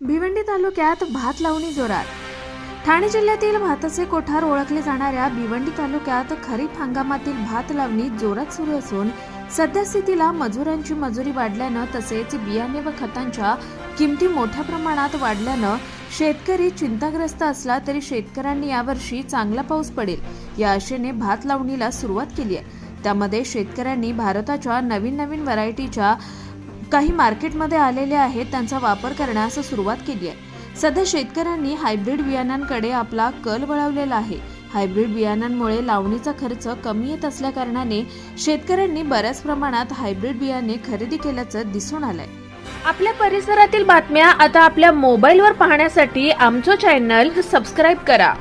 भिवंडी तालुक्यात भात लावणी जोरात. ठाणे जिल्ह्यातील भाताचे कोठार ओळखले जाणाऱ्या भिवंडी तालुक्यात खरीप हंगामातील भात लावणी जोरात सुरू असून सद्यस्थितीला मजुरांची मजुरी वाढल्यानं तसेच बियाणे व खतांच्या किमती मोठ्या प्रमाणात वाढल्यानं शेतकरी चिंताग्रस्त असला तरी शेतकऱ्यांनी यावर्षी चांगला पाऊस पडेल या आशेने भात लावणीला सुरुवात केली आहे. त्यामध्ये शेतकऱ्यांनी भारताच्या नवीन नवीन व्हरायटीच्या काही मार्केटमध्ये आलेले आहेत त्यांचा वापर करण्यास सुरुवात केली आहे. सध्या शेतकऱ्यांनी हायब्रिड बियाणांकडे आपला कल वळवलेला आहे. हायब्रिड बियाणांमुळे लावणीचा खर्च कमी येत असल्याकारणाने शेतकऱ्यांनी बऱ्याच प्रमाणात हायब्रिड बियाणे खरेदी केल्याचं दिसून आलंय. आपल्या परिसरातील बातम्या आता आपल्या मोबाईलवर पाहण्यासाठी आमचं चॅनल सबस्क्राईब करा.